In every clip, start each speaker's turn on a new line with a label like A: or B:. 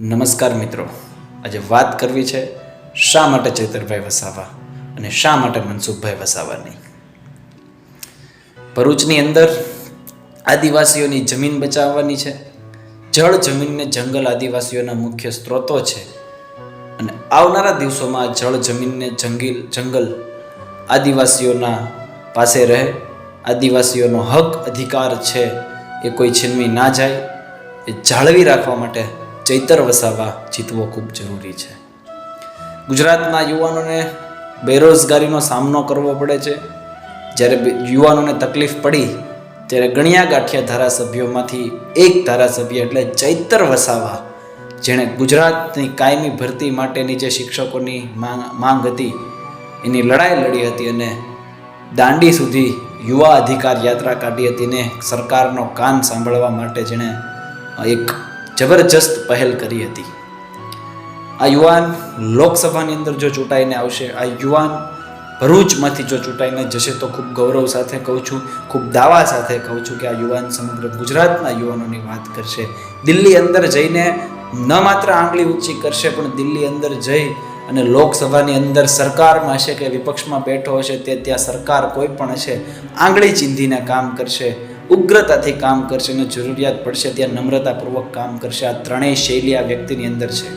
A: નમસ્કાર મિત્રો. આજે વાત કરવી છે શા માટે ચેતરભાઈ વસાવા અને શા માટે મનસુખભાઈ વસાવાની? ભરૂચની અંદર આદિવાસીઓની જમીન બચાવવાની છે. જળ જમીનને જંગલ આદિવાસીઓના મુખ્ય સ્ત્રોતો છે. અને આવનારા દિવસોમાં જળ જમીનને જંગલ જંગલ આદિવાસીઓના પાસે રહે. આદિવાસીઓનો હક, અધિકાર છે એ કોઈ છીનવી ના જાય. એ જાળવી રાખવા માટે ચૈતર વસાવા જીતવો ખૂબ જરૂરી છે. ગુજરાતના યુવાનોને બેરોજગારીનો સામનો કરવો પડે છે. જ્યારે યુવાનોને તકલીફ પડી, ત્યારે ગણ્યા ગાંઠિયા ધારાસભ્યોમાંથી એક ધારાસભ્ય એટલે ચૈતર વસાવા, જેણે ગુજરાતની કાયમી ભરતી માટેની જે શિક્ષકોની માંગ માંગ હતી. એની લડાઈ લડી હતી અને દાંડી સુધી યુવા અધિકાર યાત્રા કાઢી હતી ને સરકારનો કાન સાંભળવા માટે જેણે એક જબરજસ્ત પહેલ કરી હતી. આ યુવાન લોકસભાની અંદર જો ચૂંટાઈને આવશે, આ યુવાન ભરૂચમાંથી જો ચૂંટાઈને જશે, તો ખૂબ ગૌરવ સાથે કહું છું, ખૂબ દાવા સાથે કહું છું કે આ યુવાન સમગ્ર ગુજરાતના યુવાનોની વાત કરશે. દિલ્હી અંદર જઈને ન માત્ર આંગળી ઊંચી કરશે, પણ દિલ્હી અંદર જઈ અને લોકસભાની અંદર સરકારમાં હશે કે વિપક્ષમાં બેઠો હશે, તે ત્યાં સરકાર કોઈ પણ હશે, આંગળી ચીંધીને કામ કરશે. ઉગ્રતાથી કામ કરશે અને જરૂરિયાત પડશે ત્યાં નમ્રતાપૂર્વક કામ કરશે. આ ત્રણેય શૈલી આ વ્યક્તિની અંદર છે.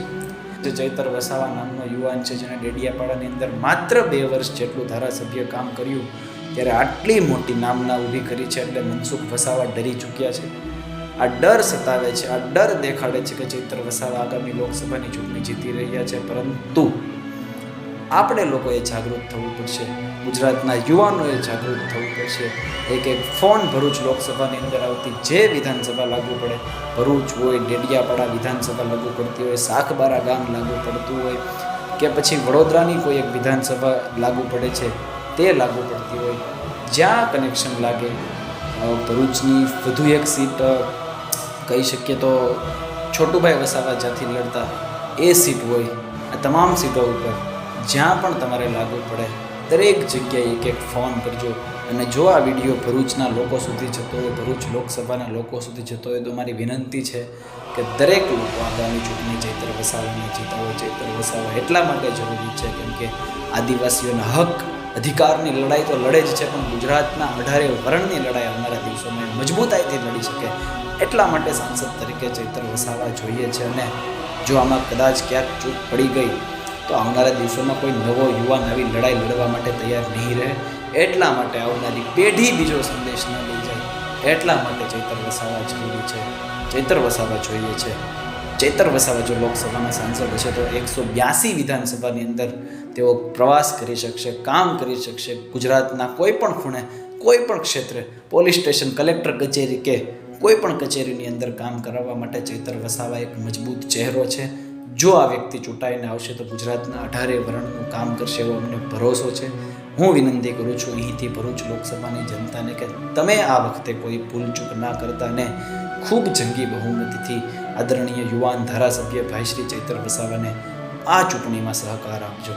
A: જે ચૈતર વસાવા નામનો યુવાન છે જેણે ડેડિયાપાડાની અંદર માત્ર બે વર્ષ જેટલું ધારાસભ્ય કામ કર્યું, ત્યારે આટલી મોટી નામના ઊભી કરી છે એટલે મનસુખ વસાવા ડરી ચૂક્યા છે. આ ડર સતાવે છે, આ ડર દેખાડે છે કે ચૈતર વસાવા આગામી લોકસભાની ચૂંટણી જીતી રહ્યા છે, પરંતુ આપણે લોકોએ જાગૃત થવું પડશે. ગુજરાતના યુવાનોએ જાગૃત થવું પડશે. એક એક ફોન ભરૂચ લોકસભાની અંદર આવતી જે વિધાનસભા લાગુ પડે, ભરૂચ હોય, ડેડિયાપાડા વિધાનસભા લાગુ પડતી હોય, સાખબારા ગામ લાગુ પડતું હોય, કે પછી વડોદરાની કોઈ એક વિધાનસભા લાગુ પડે છે, તે લાગુ પડતી હોય. જ્યાં કનેક્શન લાગે ભરૂચની વધુ એક સીટ કહી શકીએ તો છોટુભાઈ વસાવા જ્યાંથી લડતા, એ સીટ હોય, આ તમામ સીટો ઉપર. જ્યાં પણ તમારે લાગુ પડે, દરેક જગ્યાએ એક એક ફોન કરજો. અને જો આ વીડિયો ભરૂચના લોકો સુધી જતો હોય, ભરૂચ લોકસભાના લોકો સુધી જતો હોય, તો મારી વિનંતી છે કે દરેક લોકો આગામી ચૂંટણી ચૈત્ર વસાવાને હોય. ચૈત્ર વસાવા એટલા માટે જરૂરી છે કેમ કે આદિવાસીઓના હક, અધિકારની લડાઈ તો લડે જ છે, પણ ગુજરાતના અઢારે વર્ણની લડાઈ આવનારા દિવસોમાં મજબૂતાઈથી લડી શકે એટલા માટે સાંસદ તરીકે ચૈતર વસાવા જોઈએ છે. અને જો આમાં કદાચ ક્યાંક ચૂક પડી ગઈ તો આવનારા દિવસોમાં કોઈ નવો યુવાન આવી લડાઈ લડવા માટે તૈયાર નહીં રહે. એટલા માટે આવનારી પેઢી બીજો સંદેશ ન લઈ જાય. એટલા માટે ચૈતર વસાવા જરૂરી છે. ચૈતર વસાવા જોઈએ છે. ચૈતર વસાવા જો લોકસભાના સાંસદ હશે તો એકસો બ્યાસી વિધાનસભાની અંદર તેઓ પ્રવાસ કરી શકશે, કામ કરી શકશે. ગુજરાતના કોઈ પણ ખૂણે, કોઈ પણ ક્ષેત્રે, પોલીસ સ્ટેશન, કલેક્ટર કચેરી કે કોઈ પણ કચેરીની અંદર કામ કરાવવા માટે ચૈતર વસાવા એક મજબૂત ચહેરો છે. જો આ વ્યક્તિ ચૂંટાઈને આવશે તો ગુજરાતના અઢારે વર્ણનું કામ કરશે એવો અમને ભરોસો છે. હું વિનંતી કરું છું અહીંથી ભરૂચ લોકસભાની જનતાને કે તમે આ વખતે કોઈ ભૂલ ચૂક ના કરતા ને ખૂબ જંગી બહુમતીથી આદરણીય યુવાન ધારાસભ્ય ભાઈ શ્રી ચૈતર વસાવાને આ ચૂંટણીમાં સહકાર આપજો.